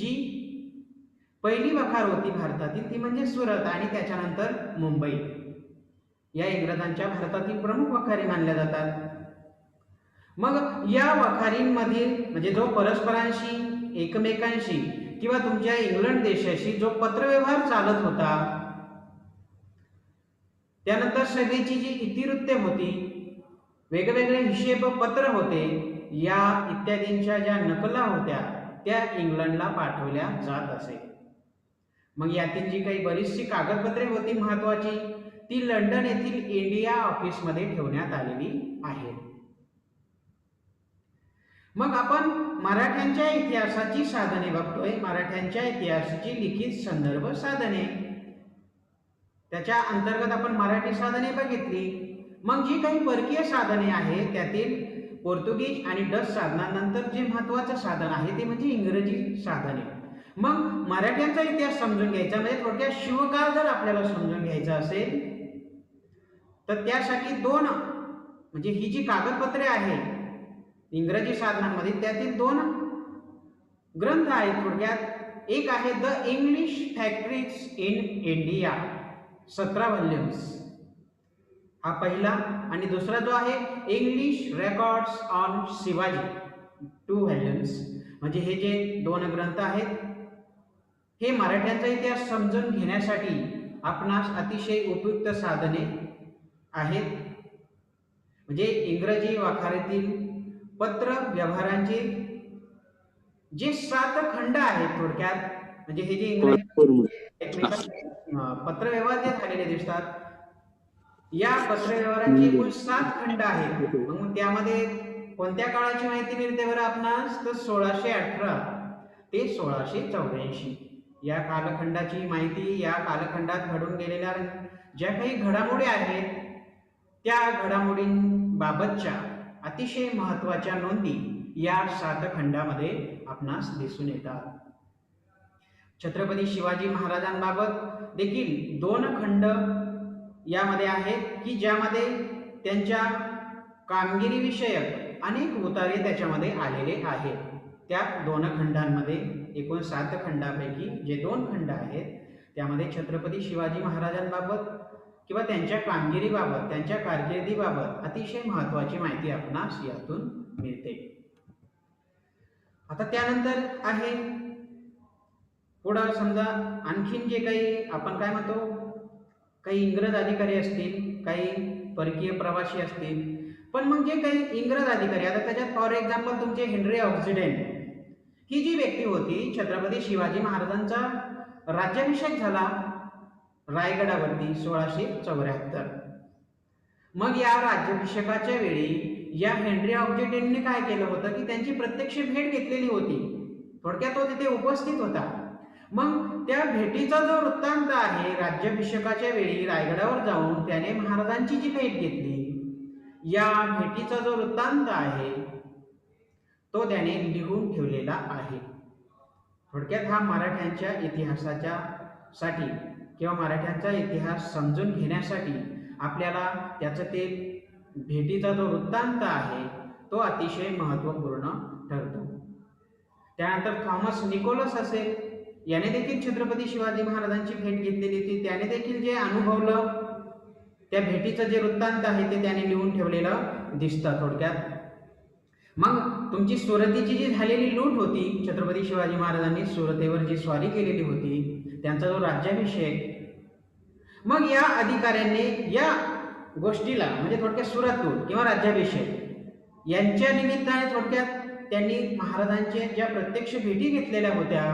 जी पहिली वखार होती भारतातील ती म्हणजे सुरत आणि त्याच्यानंतर मुंबई. या इंग्रजांच्या भारतातील प्रमुख वखारी मानल्या जातात. मग या वखारींमधील म्हणजे जो परस्परांशी एकमेकांशी किंवा तुमच्या इंग्लंड देशाशी जो पत्रव्यवहार चालत होता त्यानंतर सभेची जी इतिवृत्ते होती वेगवेगळे हिशेब पत्र होते या इत्यादींच्या ज्या नकला होत्या त्या इंग्लंडला पाठवल्या जात असे. मग यातील जी काही बरीचशी कागदपत्रे होती महत्वाची ती लंडन येथील इंडिया ऑफिसमध्ये ठेवण्यात आलेली आहे मग आपण मराठ्यांच्या इतिहासाची साधने बघतोय. मराठ्यांच्या इतिहासाची लिखित संदर्भ साधने. त्याच्या अंतर्गत आपण मराठी साधने बघितली. मग जी काही परकीय साधने आहेत त्यातील पोर्तुगीज आणि डच साधनानंतर जे महत्वाचं साधन आहे ते म्हणजे इंग्रजी साधने. मग मराठ्यांचा इतिहास समजून घ्यायचा म्हणजे थोडक्यात शिवकाळ जर आपल्याला समजून घ्यायचा असेल तर त्यासाठी दोन म्हणजे ही जी कागदपत्रे आहेत इंग्रजी साधनांमध्ये त्यातील दोन ग्रंथ आहेत थोडक्यात. एक आहे the English factories in India सतरा व्हॉल्युम्स. हा पहिला. आणि दुसरा जो आहे English records on Shivaji two volumes म्हणजे हे जे दोन ग्रंथ आहेत हे मराठ्यांचा इतिहास समजून घेण्यासाठी आपणास अतिशय उपयुक्त साधने आहेत. म्हणजे इंग्रजी वाखारीतील पत्र व्यवहारांचे जे सात खंड आहेत थोडक्यात म्हणजे हे जे इंग्रजी पत्र व्यवहार जे झालेले दिसतात या पत्र व्यवहारांचे एकूण सात खंड आहेत. मग त्यामध्ये कोणत्या काळाची माहिती मिळते बरं आपणास? तर सोळाशे अठरा. ते सोळाशे चौऱ्याऐंशी. या कालखंडाची माहिती या कालखंडात घडून गेलेल्या ज्या काही घडामोडी आहेत त्या घडामोडींबाबतच्या अतिशय महत्त्वाच्या नोंदी या सात खंडामध्ये आपणास दिसून येतात. छत्रपती शिवाजी महाराजांबाबत देखील दोन खंड यामध्ये आहेत की ज्यामध्ये त्यांच्या कामगिरीविषयक अनेक उतारे त्याच्यामध्ये आलेले आहेत. त्या दोन खंडांमध्ये एकूण सात खंडापैकी जे दोन खंड आहेत त्यामध्ये छत्रपती शिवाजी महाराजांबाबत किंवा त्यांच्या कामगिरीबाबत त्यांच्या कारकिर्दीबाबत अतिशय महत्त्वाची माहिती आपणास यातून मिळते. आता त्यानंतर आहे पुढं समजा आणखीन जे काही आपण काय म्हणतो काही इंग्रज अधिकारी असतील काही परकीय प्रवासी असतील. पण मग जे काही इंग्रज अधिकारी आता त्याच्यात फॉर एक्झाम्पल तुमचे हेनरी ऑक्सिडेंट ही जी व्यक्ती होती छत्रपती शिवाजी महाराजांचा राज्याभिषेक झाला रायगडावरती सोळाशे चौऱ्याहत्तर. मग या राज्याभिषेकाच्या वेळी या हेनरी ऑक्सिडेंटने काय केलं होतं की त्यांची प्रत्यक्ष भेट घेतलेली होती. थोडक्यात तो तिथे उपस्थित होता. मग त्या भेटीचा जो वृत्तांत आहे राज्याभिषेकाच्या वेळी रायगडावर जाऊन त्याने महाराजांची जी भेट घेतली या भेटीचा जो वृत्तांत आहे तो त्याने लिहून ठेवलेला आहे. थोडक्यात हा मराठ्यांच्या इतिहासाच्या साठी किंवा मराठ्यांचा इतिहास समजून घेण्यासाठी आपल्याला त्याचं ते भेटीचा जो वृत्तांत आहे तो अतिशय महत्त्वपूर्ण ठरतो. त्यानंतर थॉमस निकोलस असेल याने देखील छत्रपती शिवाजी महाराजांची भेट घेतलेली होती. त्याने देखील जे अनुभवलं त्या भेटीचं जे वृत्तांत आहे ते त्याने लिहून ठेवलेलं दिसतं थोडक्यात. मग तुमची सुरतीची जी झालेली लूट होती छत्रपती शिवाजी महाराजांनी सुरतेवर जी स्वारी केलेली होती त्यांचा जो राज्याभिषेक मग या अधिकाऱ्यांनी या गोष्टीला म्हणजे थोडक्यात सुरत लूट किंवा राज्याभिषेक यांच्या निमित्ताने थोडक्यात त्यांनी महाराजांच्या ज्या प्रत्यक्ष भेटी घेतलेल्या होत्या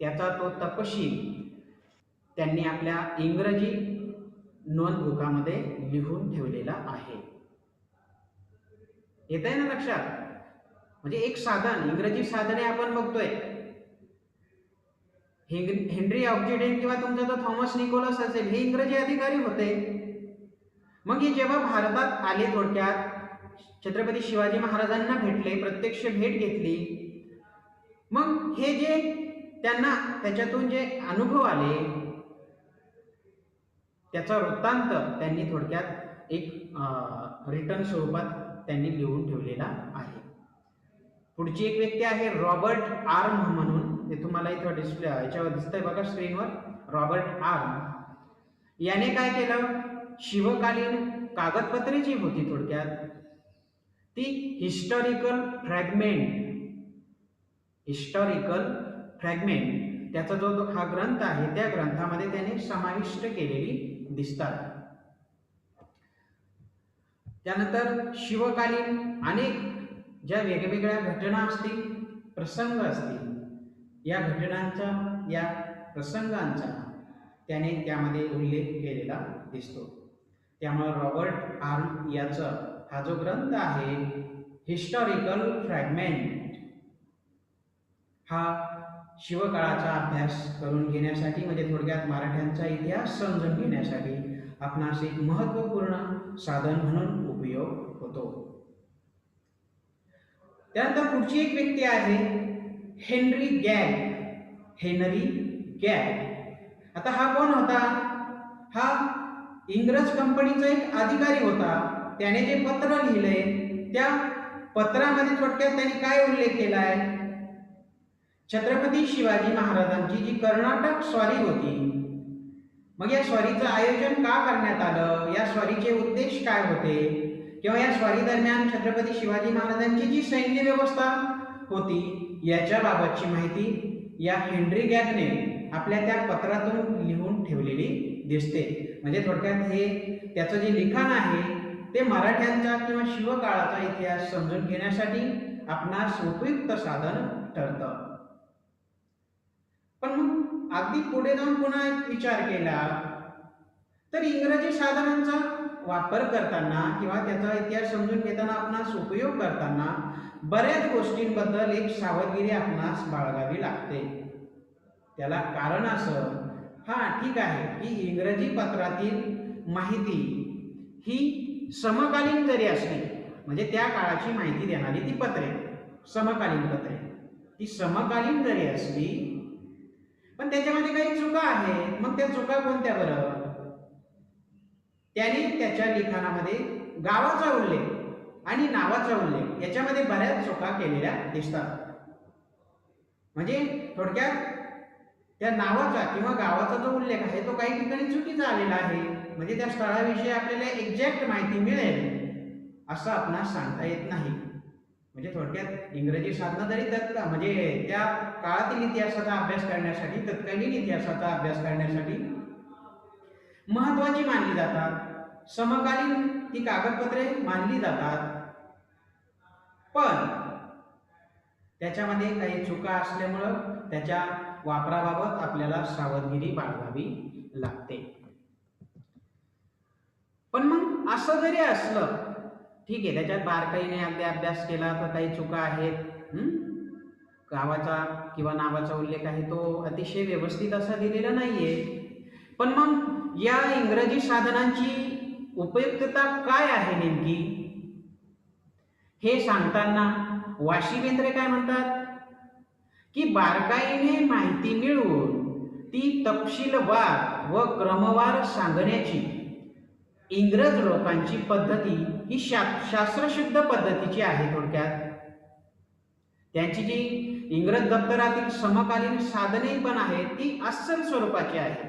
त्याचा तो तपशील त्यांनी आपल्या इंग्रजी नोंदबुकामध्ये लिहून ठेवलेला आहे. येत आहे ना लक्षात? म्हणजे एक साधन इंग्रजी साधने आपण बघतोय. हेनरी ऑक्सिडेंट किंवा तुमचा जो थॉमस निकोलस असेल हे इंग्रजी अधिकारी होते. मग हे जेव्हा भारतात आले थोडक्यात छत्रपती शिवाजी महाराजांना भेटले प्रत्यक्ष भेट घेतली मग हे जे त्यांना त्याच्यातून जे अनुभव आले त्याचा वृत्तांत त्यांनी थोडक्यात एक रिटर्न स्वरूपात त्यांनी लिहून ठेवलेला आहे. पुढची एक व्यक्ती आहे रॉबर्ट आर्म म्हणून. ते तुम्हाला इथं डिस्प्ले याच्यावर दिसतंय बघा स्क्रीनवर रॉबर्ट आर्म. याने काय केलं? शिवकालीन कागदपत्रे जी होती थोडक्यात ती हिस्टॉरिकल फ्रॅगमेंट हिस्टॉरिकल फ्रॅगमेंट त्याचा जो जो हा ग्रंथ आहे त्या ग्रंथामध्ये त्याने समाविष्ट केलेली दिसतात. त्यानंतर शिवकालीन अनेक ज्या वेगवेगळ्या घटना असतील प्रसंग असतील या घटनांचा या प्रसंगांचा त्याने त्यामध्ये उल्लेख केलेला दिसतो. त्यामुळे रॉबर्ट आर्म याचं हा जो ग्रंथ आहे हिस्टॉरिकल फ्रॅगमेंट हा शिवकाळाचा अभ्यास करून घेण्यासाठी म्हणजे थोडक्यात मराठ्यांचा इतिहास समजून घेण्यासाठी आपणास एक महत्त्वपूर्ण साधन म्हणून उपयोग होतो. त्यानंतर पुढची एक व्यक्ती आहे हेनरी गॅग. Henry Gage. आता हा कोण होता? हा इंग्रज कंपनीचा एक अधिकारी होता. त्याने जे पत्र लिहिलंय त्या पत्रामध्ये थोडक्यात त्यांनी काय उल्लेख केला आहे छत्रपती शिवाजी महाराजांची जी कर्नाटक स्वारी होती मग या स्वारीचं आयोजन का करण्यात आलं? या स्वारीचे उद्देश काय होते? किंवा या स्वारी दरम्यान छत्रपती शिवाजी महाराजांची जी सैन्य व्यवस्था होती याच्याबाबतची माहिती या हेनरी गॅगने आपल्या त्या पत्रातून लिहून ठेवलेली दिसते. म्हणजे थोडक्यात हे त्याचं जे लिखाण आहे ते मराठ्यांचा किंवा शिवकाळाचा इतिहास समजून घेण्यासाठी आपणास उपयुक्त साधन ठरतं. पण मग अगदी पुढे जाऊन पुन्हा एक विचार केला तर इंग्रजी साधनांचा वापर करताना किंवा त्याचा इतिहास समजून घेताना आपणास उपयोग करताना बऱ्याच गोष्टींबद्दल एक सावधगिरी आपणास बाळगावी लागते. त्याला कारण असं हा ठीक आहे की इंग्रजी पत्रातील माहिती ही समकालीन जरी असली म्हणजे त्या काळाची माहिती देणारी ती पत्रे समकालीन पत्रे. ती समकालीन जरी असली पण त्याच्यामध्ये काही चुका आहेत. मग त्या चुका कोणत्या बरं? त्याने त्याच्या लिखाणामध्ये गावाचा उल्लेख आणि नावाचा उल्लेख याच्यामध्ये बऱ्याच चुका केलेल्या दिसतात. म्हणजे थोडक्यात त्या नावाचा किंवा गावाचा जो उल्लेख आहे तो काही ठिकाणी चुकीचा आलेला आहे. म्हणजे त्या स्थळाविषयी आपल्याला एक्झॅक्ट माहिती मिळेल असं आपणास सांगता येत नाही. म्हणजे थोडक्यात इंग्रजी साधना जरी तत्का म्हणजे त्या काळातील इतिहासाचा अभ्यास करण्यासाठी तत्कालीन इतिहासाचा अभ्यास करण्यासाठी महत्वाची मानली जातात. समकालीन ती कागदपत्रे मानली जातात. पण त्याच्यामध्ये काही चुका असल्यामुळं त्याच्या वापराबाबत आपल्याला सावधगिरी बाळगावी लागते. पण मग असं जरी असलं ठीक आहे त्याच्यात बारकाईने अगदी अभ्यास केला तर काही चुका आहेत. गावाचा किंवा नावाचा उल्लेख आहे तो अतिशय व्यवस्थित असा दिलेला नाहीये. पण मग या इंग्रजी साधनांची उपयुक्तता काय आहे नेमकी? हे सांगताना वाशी बेंद्रे काय म्हणतात? की बारकाईने माहिती मिळवून ती तपशीलवार व क्रमवार सांगण्याची इंग्रज लोकांची पद्धती ही शा शास्त्रशुद्ध पद्धतीची आहे थोडक्यात. त्यांची जी इंग्रज दप्तरातील समकालीन साधने पण आहेत ती अस्सल स्वरूपाची आहे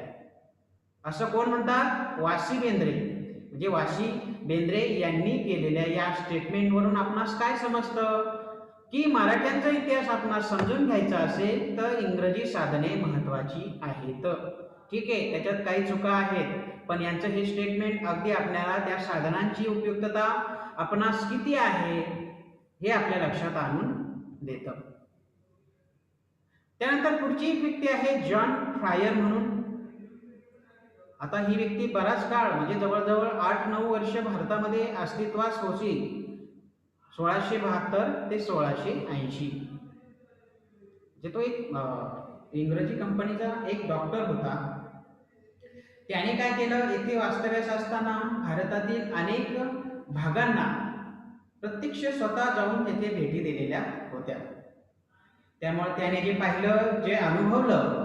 असं कोण म्हणतात? वासी बेंद्रे. म्हणजे वाशी बेंद्रे यांनी केलेल्या या स्टेटमेंटवरून आपणास काय समजतं? की मराठ्यांचा इतिहास आपणास समजून घ्यायचा असेल तर इंग्रजी साधने महत्वाची आहेत. ठीक आहे त्याच्यात काही चुका आहेत पण यांचं हे स्टेटमेंट अगदी आपल्याला त्या साधनांची उपयुक्तता आपणास किती आहे हे आपल्या लक्षात आणून देतं. त्यानंतर पुढची एक व्यक्ती आहे जॉन फ्रायर म्हणून. आता ही व्यक्ती बराच काळ म्हणजे जवळजवळ आठ नऊ वर्ष भारतामध्ये अस्तित्वास होती. सोळाशे बहात्तर ते सोळाशे ऐंशी. म्हणजे तो एक इंग्रजी कंपनीचा एक डॉक्टर होता. त्याने काय केलं? येथे वास्तव्यास असताना भारतातील अनेक भागांना प्रत्यक्ष स्वतः जाऊन तेथे भेटी दिलेल्या होत्या. त्यामुळे त्याने जे पाहिलं जे अनुभवलं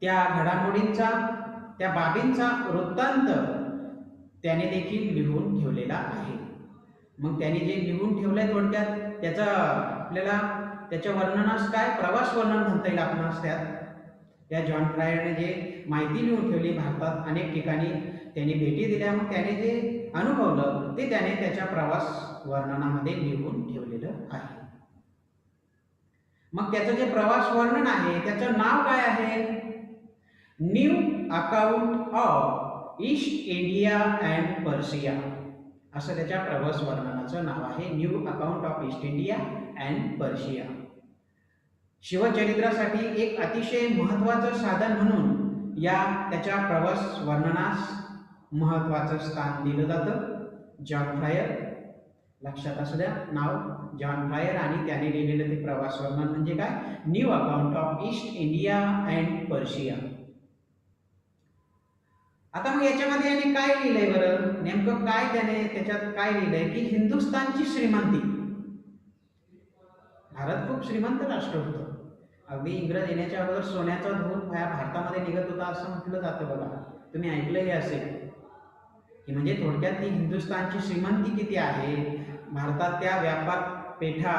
त्या घडामोडींचा त्या बाबींचा वृत्तांत त्याने देखील लिहून ठेवलेला आहे. मग त्याने जे लिहून ठेवलंय थोडक्यात त्याचा आपल्याला त्याच्या वर्णनास काय? प्रवास वर्णन म्हणता येईल आपणास त्यात. त्या जॉन फ्रायरने जे माहिती लिहून ठेवली भारतात अनेक ठिकाणी त्यांनी भेटी दिल्या. मग त्याने जे अनुभवलं ते त्याने त्याच्या प्रवास वर्णनामध्ये लिहून ठेवलेलं आहे. मग त्याचं जे प्रवास वर्णन आहे त्याचं नाव काय आहे? New account of East India and Persia. असं त्याच्या प्रवास वर्णनाचं नाव आहे. New account of East India and Persia शिवचरित्रासाठी एक अतिशय महत्त्वाचं साधन म्हणून या त्याच्या प्रवास वर्णनास महत्त्वाचं स्थान दिलं जातं. John Fryer. लक्षात असू द्या नाव जॉन फ्रायर आणि त्याने लिहिलेलं ते प्रवास वर्णन म्हणजे काय? New account of East India and Persia. आता मग याच्यामध्ये याने काय लिहिलंय बरं? नेमकं काय त्याने त्याच्यात काय लिहिलंय की हिंदुस्थानची श्रीमंती? भारत खूप श्रीमंत राष्ट्र होतं. अगदी इंग्रज येण्याच्या अगोदर सोन्याचा धूर ह्या भारतामध्ये निघत होता असं म्हटलं जातं बघा. तुम्ही ऐकलंही असेल. की म्हणजे थोडक्यात ती हिंदुस्थानची श्रीमंती किती आहे? भारतात त्या व्यापार पेठा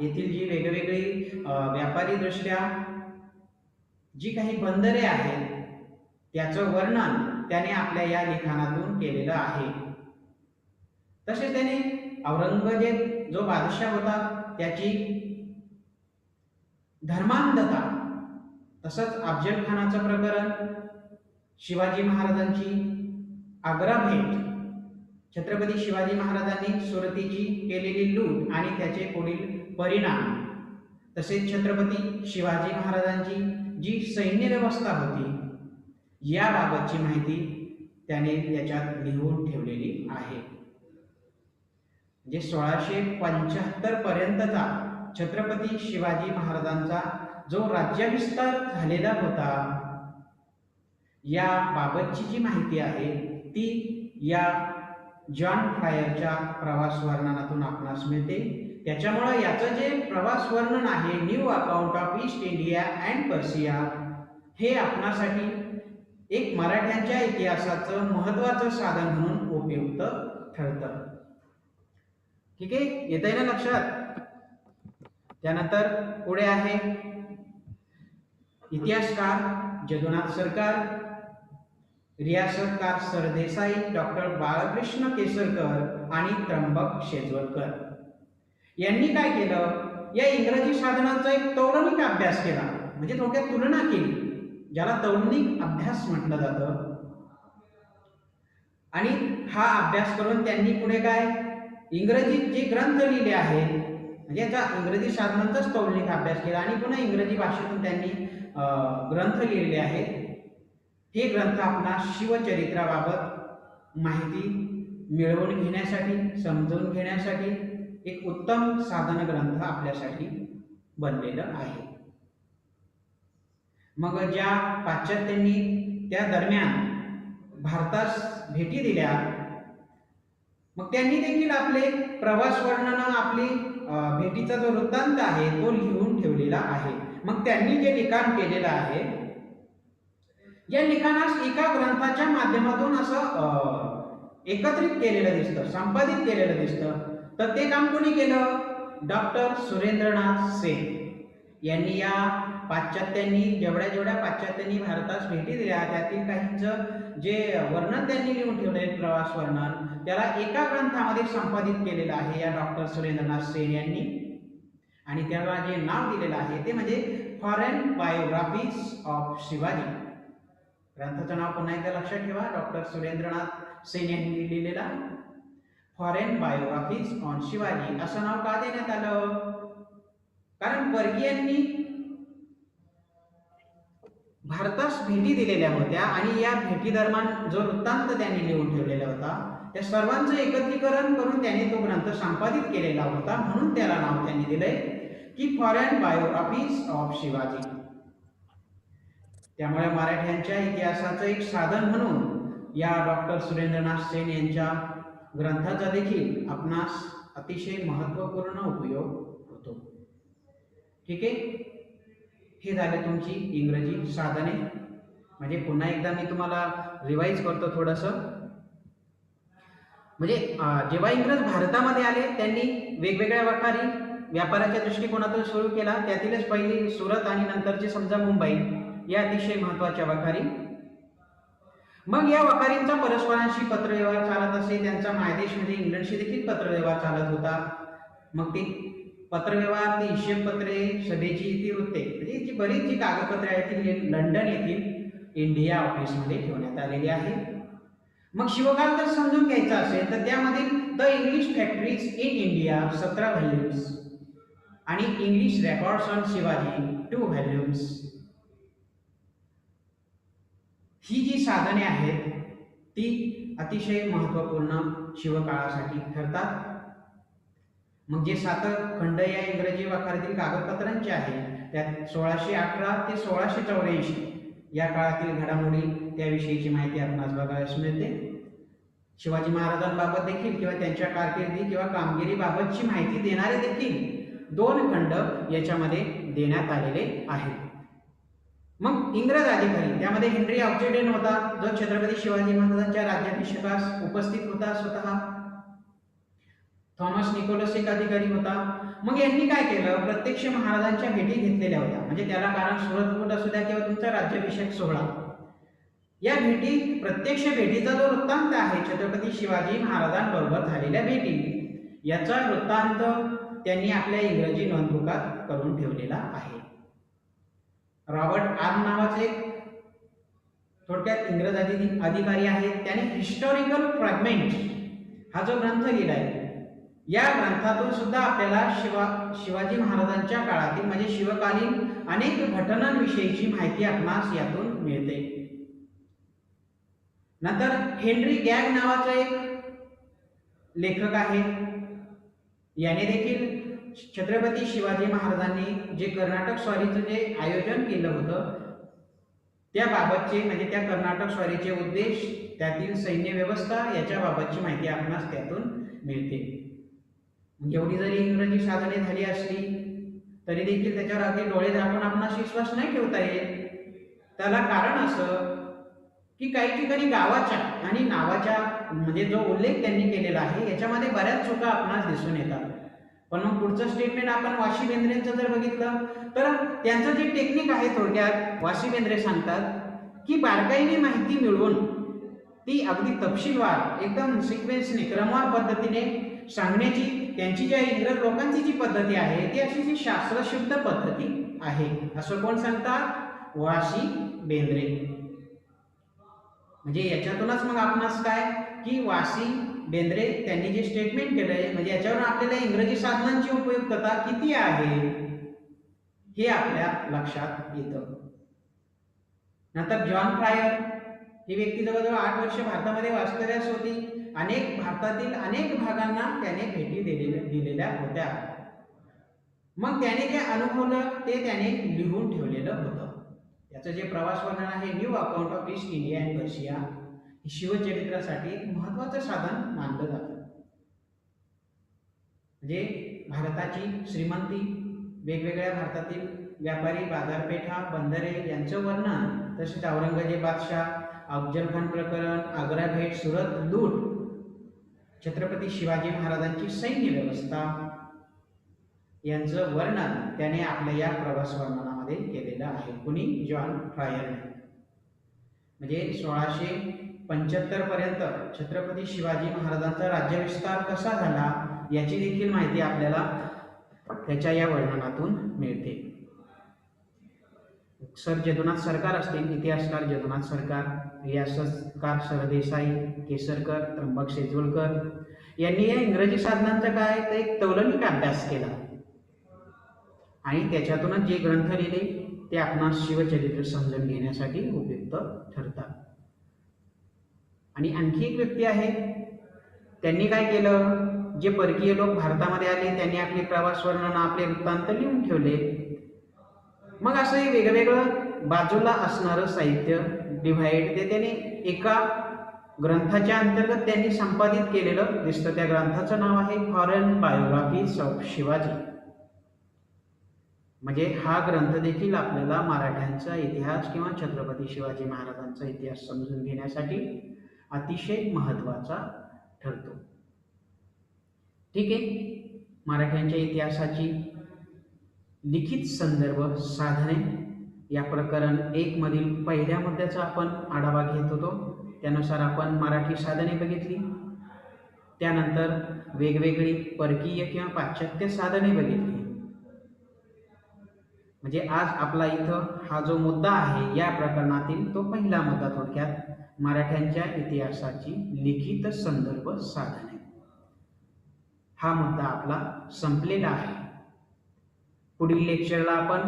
येथील जी वेगवेगळी व्यापारी दृष्ट्या जी काही बंदरे आहेत त्याचं वर्णन त्याने आपल्या या लिखाणातून केलेलं आहे. तसेच त्याने औरंगजेब जो बादशाह होता त्याची धर्मांधता. तसंच अफजल खानाचं प्रकरण शिवाजी महाराजांची आग्रा भेट. छत्रपती शिवाजी महाराजांनी सुरतीची केलेली लूट आणि त्याचे पुढील परिणाम. तसेच छत्रपती शिवाजी महाराजांची जी सैन्य व्यवस्था होती याबाबतची माहिती त्याने याच्यात लिहून ठेवलेली आहे. म्हणजे सोळाशे पंच्याहत्तर पर्यंतचा छत्रपती शिवाजी महाराजांचा जो राज्याविस्तार झालेला होता या बाबतची जी माहिती आहे ती या जॉन फ्रायरच्या प्रवास वर्णनातून आपणास मिळते. त्याच्यामुळं याचं जे प्रवास वर्णन आहे new account of East India and Persia हे आपणासाठी एक मराठ्यांच्या इतिहासाचं महत्वाचं साधन म्हणून उपयुक्त ठरतं. ठीक आहे? येत आहे ना लक्षात? त्यानंतर पुढे आहे इतिहासकार जगन्नाथ सरकार रियासतकार सरदेसाई डॉक्टर बाळकृष्ण केसरकर आणि त्र्यंबक शेजवलकर. यांनी काय केलं? या इंग्रजी साधनांचा एक तौलनिक अभ्यास केला. म्हणजे थोडक्यात तुलना केली. ज्याला तौलनिक अभ्यास म्हटलं जातं. आणि हा अभ्यास करून त्यांनी पुढे काय? इंग्रजीत जे ग्रंथ लिहिले आहेत म्हणजे याचा इंग्रजी साधनांचाच तौलनिक अभ्यास केला आणि पुन्हा इंग्रजी भाषेतून त्यांनी ग्रंथ लिहिलेले आहेत. हे ग्रंथ आपला शिवचरित्राबाबत माहिती मिळवून घेण्यासाठी समजून घेण्यासाठी एक उत्तम साधन ग्रंथ आपल्यासाठी बनलेलं आहे. मग ज्या पाश्चात्यांनी त्या दरम्यान भारतास भेटी दिल्या मग त्यांनी देखील आपले प्रवास वर्णन आपली भेटीचा जो वृत्तांत आहे तो लिहून ठेवलेला आहे. मग त्यांनी जे लिखाण केलेलं आहे या लिखाणास एका ग्रंथाच्या माध्यमातून असं एकत्रित केलेलं दिसतं संपादित केलेलं दिसतं. तर ते काम कोणी केलं? डॉक्टर सुरेंद्रनाथ सेन. यांनी या पाश्चात्यांनी जेवढ्या जेवढ्या पाश्चात्यांनी भारतास भेटी दिल्या त्यातील काहींचं जे वर्णन त्यांनी लिहून ठेवलंय प्रवास वर्णन त्याला एका ग्रंथामध्ये संपादित केलेलं आहे या डॉक्टर सुरेंद्रनाथ सेन यांनी. आणि त्याला जे नाव दिलेलं आहे ते म्हणजे फॉरेन बायोग्राफीज ऑफ शिवाजी. ग्रंथाचं नाव पुन्हा एकदा लक्षात ठेवा डॉक्टर सुरेंद्रनाथ सेन यांनी लिहिलेला. फॉरेन बायोग्राफीज ऑन शिवाजी असं नाव का देण्यात आलं? कारण परकीयांनी भारतास भेटी दिलेल्या होत्या आणि या भेटी दरम्यान जो वृत्तांत त्यांनी लिहून ठेवलेला होता त्या सर्वांचं एकत्रीकरण करून त्यांनी तो ग्रंथ संपादित केलेला होता म्हणून त्याला नाव त्यांनी दिलंय की फॉरेन बायोग्राफीज ऑफ शिवाजी. त्यामुळे मराठ्यांच्या इतिहासाचं एक साधन म्हणून या डॉक्टर सुरेंद्रनाथ सेन यांच्या ग्रंथाचा देखील आपणास अतिशय महत्त्वपूर्ण उपयोग ठीक आहे? हे झाले तुमची इंग्रजी साधने. म्हणजे पुन्हा एकदा मी तुम्हाला रिवाईज करतो थोडंसं. म्हणजे जेव्हा इंग्रज भारतामध्ये आले त्यांनी वेगवेगळ्या प्रकारे व्यापाराच्या दृष्टिकोनातून सुरू केला. त्यातीलच पहिली सुरत आणि नंतरची समजा मुंबई या अतिशय महत्त्वाच्या वखारी मग या वखारींचा परस्परांशी पत्रव्यवहार चालत असे त्यांचा मायदेश म्हणजे इंग्लंडशी देखील पत्रव्यवहार चालत होता. मग ते पत्रव्यवहार ती हिशेबपत्रे सभेची इतिवृत्ते म्हणजे जी बरीच जी कागदपत्रे आहेत ती लंडन येथील इंडिया ऑफिसमध्ये ठेवण्यात आलेली आहे. मग शिवकाल जर समजून घ्यायचा असेल तर त्यामध्ये the English factories in India सतरा व्हॅल्यूम्स आणि English records on Shivaji two volumes. ही जी साधने आहेत ती अतिशय महत्त्वपूर्ण शिवकाळासाठी ठरतात. म्हणजे मग जे सात खंड या इंग्रजी वाखारातील कागदपत्रांचे आहे. त्यात सोळाशे अठरा ते सोळाशे चौऱ्याऐंशी या काळातील घडामोडी त्याविषयीची माहिती आपणास बघायला मिळते. शिवाजी महाराजांबाबत देखील किंवा त्यांच्या कारकिर्दी किंवा कामगिरीबाबतची माहिती देणारे देखील दोन खंड याच्यामध्ये देण्यात आलेले आहेत. मग इंग्रज अधिकारी त्यामध्ये हेनरी ऑक्सिडेंट होता जो छत्रपती शिवाजी महाराजांच्या राज्याभिषेकास उपस्थित होता स्वतः. थॉमस निकोलस एक अधिकारी होता. मग यांनी काय केलं? प्रत्यक्ष महाराजांच्या भेटी घेतलेल्या होत्या. म्हणजे त्याला कारण सुरत असू द्या किंवा तुमचा राज्याभिषेक सोहळा. या भेटी प्रत्यक्ष भेटीचा जो वृत्तांत आहे छत्रपती शिवाजी महाराजांबरोबर झालेल्या भेटी याचा वृत्तांत त्यांनी आपल्या इंग्रजी नोंदबुकात करून ठेवलेला आहे. रॉबर्ट आर्म नावाचे थोडक्यात इंग्रज अधिकारी आहेत. त्याने हिस्टॉरिकल फ्रॅगमेंट हा जो ग्रंथ लिहिलाय या ग्रंथातून सुद्धा आपल्याला शिवा शिवाजी महाराजांच्या काळातील म्हणजे शिवकालीन अनेक घटनांविषयीची माहिती आपणास यातून मिळते. नंतर हेनरी गॅग नावाचा एक लेखक आहे. याने देखील छत्रपती शिवाजी महाराजांनी जे कर्नाटक स्वारीचं जे आयोजन केलं होतं त्याबाबतचे म्हणजे त्या कर्नाटक स्वारीचे उद्देश त्यातील सैन्य व्यवस्था याच्याबाबतची माहिती आपणास त्यातून मिळते. एवढी जरी इंग्रजी साधने झाली असली तरी देखील त्याच्यावर अगदी डोळे झाकून आपणास विश्वास नाही ठेवता येत. त्याला कारण असं की काही ठिकाणी गावाच्या आणि नावाच्या म्हणजे जो उल्लेख त्यांनी केलेला आहे याच्यामध्ये बऱ्याच चुका आपणास दिसून येतात. पण मग पुढचं स्टेटमेंट आपण वाशी बेंद्रेंचं जर बघितलं तर त्यांचं जे टेक्निक आहे थोडक्यात वाशी बेंद्रे सांगतात की बारकाईने माहिती मिळवून ती अगदी तपशीलवार एकदम सिक्वेन्सने क्रमवार पद्धतीने सांगण्याची त्यांची ज्या इंग्रज लोकांची जी पद्धती आहे ती अशी जी शास्त्रशुद्ध पद्धती आहे. असं कोण सांगतात? वाशी बेंद्रे. म्हणजे याच्यातूनच मग आपणास काय? की वाशी बेंद्रे त्यांनी जे स्टेटमेंट केलंय म्हणजे याच्यावरून आपल्याला इंग्रजी साधनांची उपयुक्तता किती आहे? हे आपल्या लक्षात येतं. नंतर जॉन फ्रायर ही व्यक्ती जवळजवळ आठ वर्ष भारतामध्ये वास्तव्यास होती. अनेक भारतातील अनेक भागांना त्याने भेटी दिलेल्या दिलेल्या होत्या. मग त्याने जे अनुभवलं ते त्याने लिहून ठेवलेलं होतं. त्याचं जे प्रवास वर्णन आहे new account of East India and Persia शिवचरित्रासाठी एक महत्वाचं साधन मानलं जातं. म्हणजे भारताची श्रीमंती वेगवेगळ्या भारतातील व्यापारी बाजारपेठा बंदरे यांचं वर्णन तसेच औरंगजेब बादशाह अफजल खान प्रकरण आग्रा भेट सुरत लूट छत्रपती शिवाजी महाराजांची सैन्य व्यवस्था यांचं वर्णन त्याने आपल्या या प्रवास वर्णनामध्ये केलेलं आहे. कुणी? जॉन फ्रायरने म्हणजे सोळाशे पंच्याहत्तर पर्यंत छत्रपती शिवाजी महाराजांचा राज्यविस्तार कसा झाला याची देखील माहिती आपल्याला त्याच्या या वर्णनातून मिळते. सर जदुनाथ सरकार असतील इतिहासकार जदुनाथ सरकार यशस्कार सरदेसाई केसरकर त्र्यंबक शेजवलकर यांनी या इंग्रजी साधनांचा काय तर एक तवलनिक अभ्यास केला. आणि त्याच्यातूनच जे ग्रंथ लिहिले ते आपणास शिवचरित्र समजून घेण्यासाठी उपयुक्त ठरतात. आणि आणखी एक व्यक्ती आहे त्यांनी काय केलं जे परकीय लोक भारतामध्ये आले त्यांनी आपले प्रवास वर्णन आपले वृत्तांत लिहून ठेवले. मग असं हे वेगवेगळं बाजूला असणारं साहित्य डिव्हाइड ते त्यांनी एका ग्रंथाच्या अंतर्गत त्यांनी संपादित केलेलं दिसतं. त्या ग्रंथाचं नाव आहे फॉरेन बायोग्राफीज ऑफ शिवाजी. म्हणजे हा ग्रंथ देखील आपल्याला मराठ्यांचा इतिहास किंवा छत्रपती शिवाजी महाराजांचा इतिहास समजून घेण्यासाठी अतिशय महत्त्वाचा ठरतो. ठीक आहे? मराठ्यांच्या इतिहासाची लिखित संदर्भ साधने. या प्रकरण एक मधील पहिल्या मुद्द्याचा आपण आढावा घेत होतो. त्यानुसार आपण मराठी साधने बघितली. त्यानंतर वेगवेगळी परकीय किंवा पाश्चात्य साधने बघितली. म्हणजे आज आपला इथं हा जो मुद्दा आहे या प्रकरणातील तो पहिला मुद्दा थोडक्यात मराठ्यांच्या इतिहासाची लिखित संदर्भ साधने. हा मुद्दा आपला संपलेला आहे. पुढील लेक्चरला आपण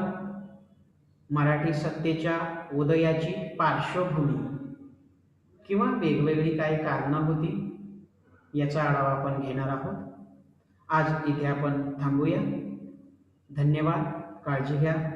मराठी सत्तेच्या उदयाची पार्श्वभूमी किंवा वेगवेगळी काही कारणं होती याचा आढावा आपण घेणार आहोत. आज इथे आपण थांबूया. धन्यवाद. काळजी घ्या.